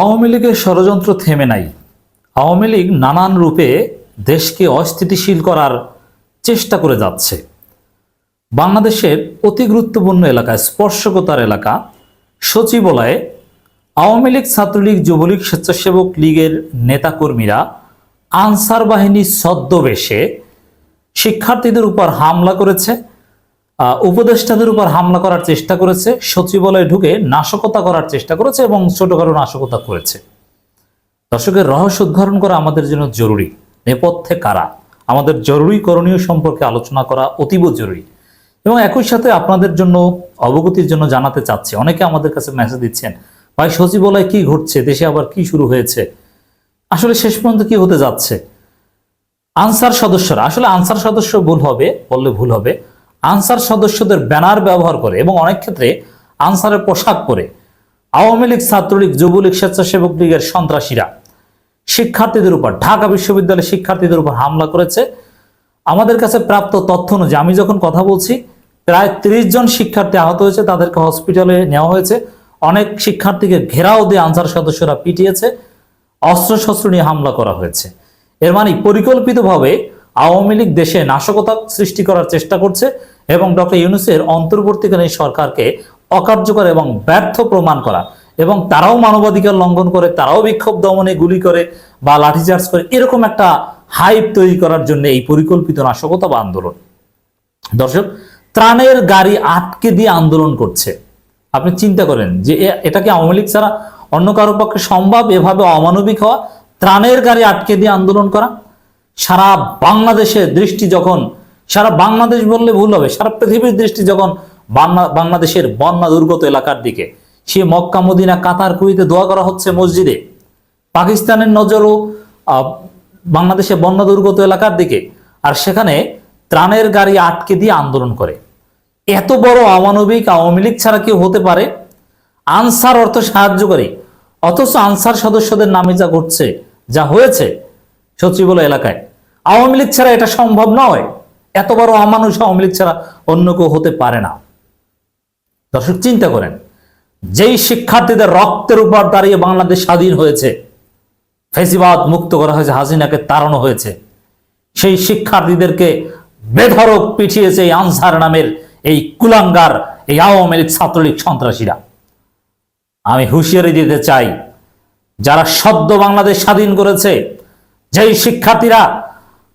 আওয়ামী লীগের ষড়যন্ত্র থেমে নাই। আওয়ামী লীগ নানান রূপে দেশকে অস্থিতিশীল করার চেষ্টা করে যাচ্ছে। বাংলাদেশের অতি গুরুত্বপূর্ণ এলাকা, স্পর্শকতার এলাকা, সচিবালয়ে আওয়ামী লীগ ছাত্রলীগ, যুবলীগ, স্বেচ্ছাসেবক লীগের নেতাকর্মীরা আনসার বাহিনী ছদ্মবেশে শিক্ষার্থীদের উপর হামলা করেছে। উপদেষ্টাদের উপর হামলা করার চেষ্টা করেছে, সচিবালয়ে ঢুকে নাশকতা করার চেষ্টা করেছে এবং ছোটখাটো নাশকতা করেছে। দর্শকের রহস্য উদ্ঘাটন করা আমাদের জন্য জরুরি। নেপথ্যে কারা? আমাদের জরুরি করণীয় সম্পর্কে আলোচনা করা অতীব জরুরি। এবং একই সাথে আপনাদের জন্য অবগতির জন্য জানাতে চাচ্ছি। অনেকে আমাদের কাছে মেসেজ দিচ্ছেন, ভাই, সচিবালয়ে কি ঘটছে? দেশে আবার কি শুরু হয়েছে? আসলে শেষ পর্যন্ত কি হতে যাচ্ছে? আনসার সদস্যরা, আসলে আনসার সদস্য ভুল হবে, বললে ভুল হবে। আনসার সদস্যদের ব্যানার ব্যবহার করে এবং অনেক ক্ষেত্রে আনসারের পোশাক পরে আওয়ামী লীগ, ছাত্রলীগ, যুবলীগ, স্বেচ্ছাসেবক লীগের সন্ত্রাসীরা শিক্ষার্থীদের উপর, ঢাকা বিশ্ববিদ্যালয়ের শিক্ষার্থীদের উপর হামলা করেছে। আমাদের কাছে প্রাপ্ত তথ্য অনুযায়ী, আমি যখন কথা বলছি, প্রায় ত্রিশ জন শিক্ষার্থী আহত হয়েছে, তাদেরকে হসপিটালে নেওয়া হয়েছে। অনেক শিক্ষার্থীকে ঘেরাও দিয়ে আনসার সদস্যরা পিটিয়েছে, অস্ত্রশস্ত্র নিয়ে হামলা করা হয়েছে। এর মানে পরিকল্পিতভাবে আওয়ামী লীগ দেশে নাশকতা সৃষ্টি করার চেষ্টা করছে এবং ডক্টর ইউনুসের অন্তর্বর্তীকালীন সরকারকে অকার্যকর এবং ব্যর্থ প্রমাণ করা এবং তারাও মানবাধিকার লঙ্ঘন করে, তারাও বিক্ষোভ দমনে গুলি করে বা লাঠিচার্জ করে, এরকম একটা হাইপ তৈরি করার জন্য এই পরিকল্পিত নাশকতা বা আন্দোলন। দর্শক, ত্রাণের গাড়ি আটকে দিয়ে আন্দোলন করছে। আপনি চিন্তা করেন যে এ- এটা আওয়ামী লীগ ছাড়া অন্য কারও পক্ষে সম্ভব এভাবে অমানবিক হওয়া? ত্রাণের গাড়ি আটকে দিয়ে আন্দোলন করা? সারা বাংলাদেশের দৃষ্টি যখন, সারা বাংলাদেশ বললে ভুল হবে, সারা পৃথিবীর দৃষ্টি যখন বাংলাদেশের বন্যা দুর্গত এলাকার দিকে, সে মক্কা, মদিনা, কাতার কুইতে দোয়া করা হচ্ছে মসজিদে, পাকিস্তানের নজরও বাংলাদেশে বন্যা দুর্গত এলাকার দিকে, আর সেখানে ত্রাণের গাড়ি আটকে দিয়ে আন্দোলন করে। এত বড় অমানবিক আওয়ামী লীগ ছাড়া কেউ হতে পারে? আনসার অর্থ সাহায্যকারী অথচ আনসার সদস্যদের নামে যা ঘটছে, যা হয়েছে সচিবালয় এলাকায়। আওয়ামী লীগ ছাড়া এটা সম্ভব নয়। এত বড় অমানুষ আওয়ামী লীগ ছাড়া অন্য কেউ হতে পারে না। দর্শক, চিন্তা করেন, যেই শিক্ষার্থীদের রক্তের উপর দাঁড়িয়ে বাংলাদেশ স্বাধীন হয়েছে, ফেসিবাদ মুক্ত করা হয়েছে, হাসিনাকে তাড়ানো হয়েছে, সেই শিক্ষার্থীদেরকে বেধরক পিঠিয়েছে এই আনসার নামের এই কুলাঙ্গার, এই আওয়ামী লীগ ছাত্রলীগ সন্ত্রাসীরা। আমি হুঁশিয়ারি দিতে চাই, যারা সদ্য বাংলাদেশ স্বাধীন করেছে যেই শিক্ষার্থীরা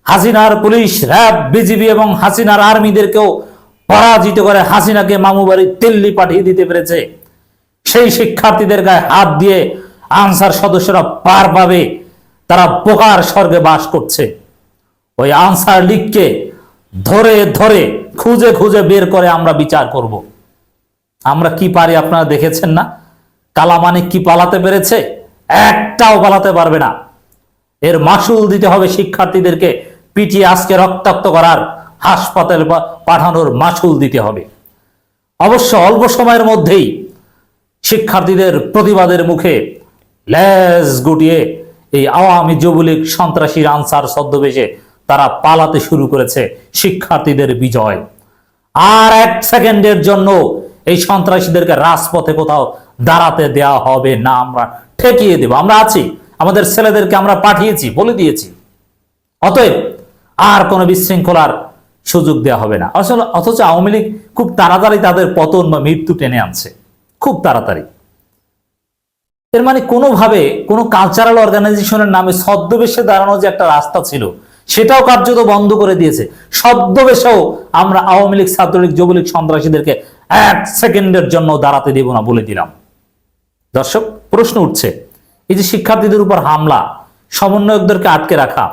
হাসিনার পুলিশ, র্যাব, বিজিবি এবং হাসিনার আর্মিদেরকেও পরাজিত করে হাসিনাকে মামু বাড়ির দিল্লি পাঠিয়ে দিতে পেরেছে, সেই শিক্ষার্থীদের গায়ে হাত দিয়ে আনসার সদস্যরা পার পাবে, তারা বোকার স্বর্গে বাস করছে। ওই আনসার লীগকে ধরে ধরে, খুঁজে খুঁজে বের করে আমরা বিচার করব। আমরা কি পারি আপনারা দেখেছেন না? কালামানিক কি পালাতে পেরেছে? একটাও পালাতে পারবে না। এর মাসুল দিতে হবে শিক্ষার্থীদেরকে। পিটিয়ে আজকে রক্তাক্ত করার হাসপাতাল পাঠানোর মাসুল দিতে হবে। অবশ্য অল্প সময়ের মধ্যেই শিক্ষার্থীদের প্রতিবাদের মুখে লেজ গুটিয়ে এই আওয়ামী যুবলীগ সন্ত্রাসীর আনসার ছদ্মবেশে তারা পালাতে শুরু করেছে শিক্ষার্থীদের বিজয়। আর এক সেকেন্ডের জন্য এই সন্ত্রাসীদেরকে রাজপথে কোথাও দাঁড়াতে দেওয়া হবে না। আমরা ঠেকিয়ে দেব। আমরা আছি। আমাদের ছেলেদেরকে আমরা পাঠিয়েছি, বলে দিয়েছি। অতএব আর কোনো বিশৃঙ্খলার সুযোগ দেওয়া হবে না। আসলে অথচ আওয়ামী লীগ খুব তাড়াতাড়ি তাদের পতন বা মৃত্যু টেনে আনছে। খুব তাড়াতাড়ি। এর মানে কোনোভাবে কোনো কালচারাল অর্গানাইজেশনের নামে ছদ্মবেশে দাঁড়ানো যে একটা রাস্তা ছিল, সেটাও কার্যত বন্ধ করে দিয়েছে। ছদ্মবেশেও আমরা আওয়ামী লীগ, ছাত্রলীগ, যুবলীগ সন্ত্রাসীদেরকে এক সেকেন্ডের জন্য দাঁড়াতে দেব না বলে দিলাম। দর্শক, প্রশ্ন উঠছে এই যে শিক্ষার্থীদের উপর হামলা, সমন্বয়কদেরকে আটকে রাখা,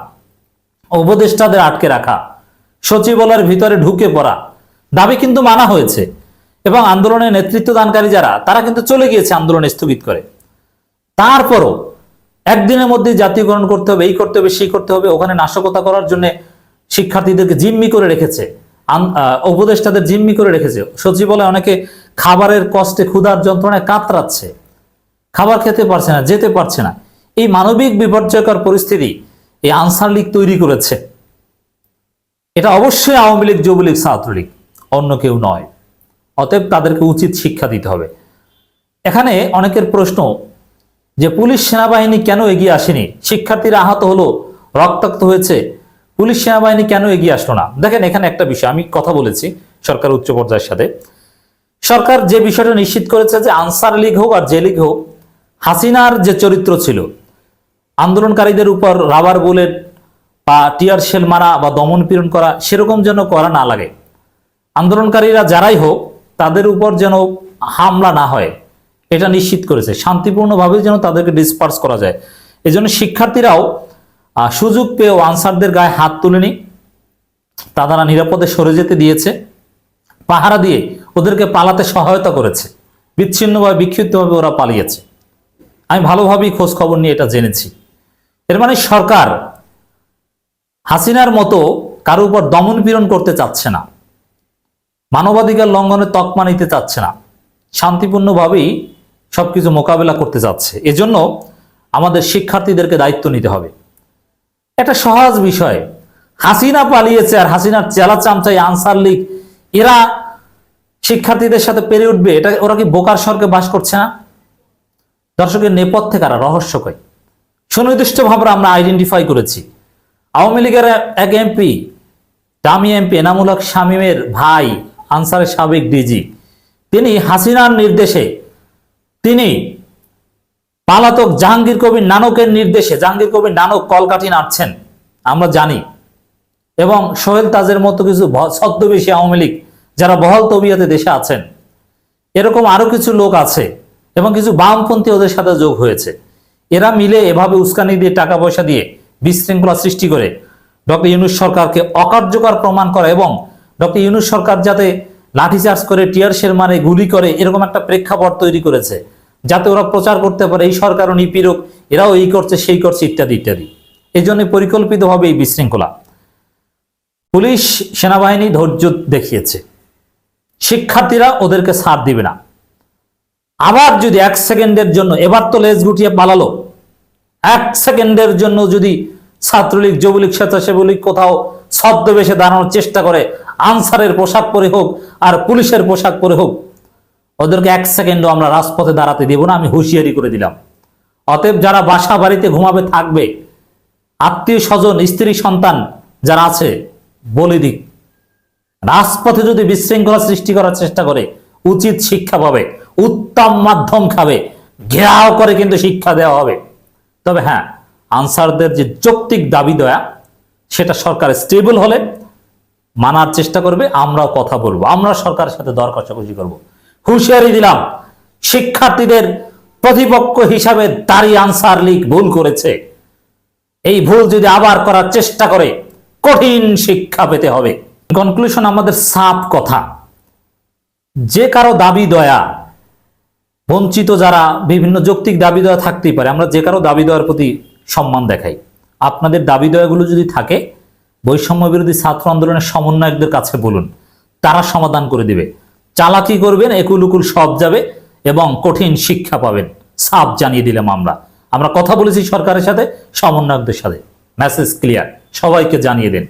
উপদেষ্টাদের আটকে রাখা, সচিবালয়ের ভিতরে ঢুকে পড়া, দাবি কিন্তু মানা হয়েছে। এবং আন্দোলনের নেতৃত্ব দানকারী যারা, তারা কিন্তু চলে গিয়েছে আন্দোলন স্থগিত করে। তারপরও একদিনের মধ্যে জাতীয়করণ করতে হবে, এই করতে হবে, সেই করতে হবে, ওখানে নাশকতা করার জন্য শিক্ষার্থীদেরকে জিম্মি করে রেখেছে। উপদেষ্টাদের জিম্মি করে রেখেছে। সচিবালয়ে অনেকে খাবারের কষ্টে ক্ষুধার যন্ত্রণায় কাতরাচ্ছে। খাবার খেতে পারছে না, যেতে পারছে না। এই মানবিক বিপর্যয়কর পরিস্থিতি এই আনসার লীগ তৈরি করেছে। এটা অবশ্যই আওয়ামী লীগ, যুবলীগ, ছাত্রলীগ, অন্য কেউ নয়। অতএব তাদেরকে উচিত শিক্ষা দিতে হবে। এখানে অনেকের প্রশ্ন, যে পুলিশ সেনাবাহিনী কেন এগিয়ে আসেনি? শিক্ষার্থীরা আহত হলো, রক্তাক্ত হয়েছে, পুলিশ সেনাবাহিনী কেন এগিয়ে আসলো না? দেখেন, এখানে একটা বিষয় আমি কথা বলেছি সরকার উচ্চ পর্যায়ের সাথে। সরকার যে বিষয়টা নিশ্চিত করেছে যে আনসার লীগ হোক আর জে লীগ হোক হাসিনার যে চরিত্র ছিল, আন্দোলনকারীদের উপর রাবার বুলেট বা টিয়ার শেল মারা বা দমন পীড়ন করা সেরকম যেন করা না লাগে। আন্দোলনকারীরা যারাই হোক, তাদের উপর যেন হামলা না হয়, এটা নিশ্চিত করেছে। শান্তিপূর্ণভাবে যেন তাদেরকে ডিসপার্স করা যায়। এজন্য শিক্ষার্থীরাও সুযোগ পেয়েও আনসারদের গায়ে হাত তুলেনি। তারা নিরাপদে সরে যেতে দিয়েছে। পাহারা দিয়ে ওদেরকে পালাতে সহায়তা করেছে। বিচ্ছিন্নভাবে, বিক্ষিপ্তভাবে ওরা পালিয়েছে। আমি ভালোভাবেই খোঁজ খবর নিয়ে এটা জেনেছি। এর মানে সরকার হাসিনার মতো কারও উপর দমন পীড়ন করতে চাচ্ছে না। মানবাধিকার লঙ্ঘনের তকমা নিতে চাচ্ছে না। শান্তিপূর্ণভাবেই সবকিছু মোকাবেলা করতে যাচ্ছে। এজন্য আমাদের শিক্ষার্থীদেরকে দায়িত্ব নিতে হবে। একটা সহজ বিষয়, হাসিনা পালিয়েছে আর হাসিনার চেলা চামচাই আনসার লীগ, এরা শিক্ষার্থীদের সাথে পেরে উঠবে, এটা ওরা কি বোকার স্বর্গে বাস করছে না? দর্শকের নেপথ্যে কারা রহস্যকয় সুনির্দিষ্টভাবে আমরা আইডেন্টিফাই করেছি। আওয়ামী লীগের এক এমপি দামি এমপি এনামুল হক শামীমের ভাই, আনসারের সাবেক ডিজি তিনি হাসিনার নির্দেশে, তিনি পালাতক জাহাঙ্গীর কবির নানকের নির্দেশে, জাহাঙ্গীর কবির নানক কলকাঠি নাড়ছেন, আমরা জানি। এবং সোহেল তাজের মতো কিছু ছদ্মবেশী আওয়ামী লীগ, যারা বহল তবিয়াতে দেশে আছেন, এরকম আরও কিছু লোক আছে এবং কিছু বামপন্থী ওদের সাথে যোগ হয়েছে। এরা মিলে এভাবে উস্কানি দিয়ে টাকা পয়সা দিয়ে বিশৃঙ্খলা সৃষ্টি করে ডক্টর ইউনুস সরকারকে অকার্যকর প্রমাণ করা এবং ডক্টর ইউনুস সরকার যাতে লাঠিচার্জ করে, টিয়ার শের মারে, গুলি করে, এরকম একটা প্রেক্ষাপট তৈরি করেছে, যাতে ওরা প্রচার করতে পারে, এই সরকারও নিপীড়ক এরাও এই করছে, সেই করছে, ইত্যাদি ইত্যাদি। এই জন্য পরিকল্পিতভাবে এই বিশৃঙ্খলা। পুলিশ, সেনাবাহিনী ধৈর্য দেখিয়েছে। শিক্ষার্থীরা ওদেরকে ছাড় দিবে না। আবার যদি এক সেকেন্ডের জন্য, এবার তো লেজ গুটিয়ে পালালো। এক সেকেন্ডের জন্য যদি ছাত্রলীগ, যুবলীগ, স্বেচ্ছাসেবলীগ কোথাও ছদ্মবেশে দাঁড়ানোর চেষ্টা করে, আনসারের পোশাক পরে হোক আর পুলিশের পোশাক পরে হোক, ওদেরকে এক সেকেন্ডও আমরা রাজপথে দাঁড়াতে দেব না, আমি হুঁশিয়ারি করে দিলাম। অতএব যারা বাসা বাড়িতে ঘুমাবে থাকবে, আত্মীয় স্বজন, স্ত্রী, সন্তান যারা আছে, বলে দিক। রাজপথে যদি বিশৃঙ্খলা সৃষ্টি করার চেষ্টা করে, উচিত শিক্ষা পাবে। উত্তম মাধ্যম খাবে। ঘেরাও করে কিন্তু শিক্ষা দেওয়া হবে। তবে হ্যাঁ আনসারদের যে যৌক্তিক দাবি দয়া, সেটা সরকার স্টেবল হলে মানার চেষ্টা করবে, আমরাও কথা বলব। আমরা সরকারের সাথে দর কষাকষি করব। হুঁশিয়ারি দিলাম, শিক্ষার্থীদের প্রতিপক্ষ হিসাবে দাঁড়ি আনসার লীগ ভুল করেছে। এই ভুল যদি আবার করার চেষ্টা করে, কঠিন শিক্ষা পেতে হবে। কনক্লুশন আমাদের সাপ কথা। যে কারও দাবি দয়া বঞ্চিত যারা বিভিন্ন যৌক্তিক দাবি দয়া থাকতেই পারে, আমরা যে কারও দাবি দেওয়ার প্রতি সম্মান দেখাই। আপনাদের দাবি দয়াগুলো যদি থাকে বৈষম্য বিরোধী ছাত্র আন্দোলনের সমন্বয়কদের কাছে বলুন, তারা সমাধান করে দিবে। চালাকি করবেন একুল উকুল সব যাবে এবং কঠিন শিক্ষা পাবেন। সাপ জানিয়ে দিলাম আমরা। আমরা কথা বলেছি সরকারের সাথে, সমন্বয়কদের সাথে। মেসেজ ক্লিয়ার সবাইকে জানিয়ে দেন।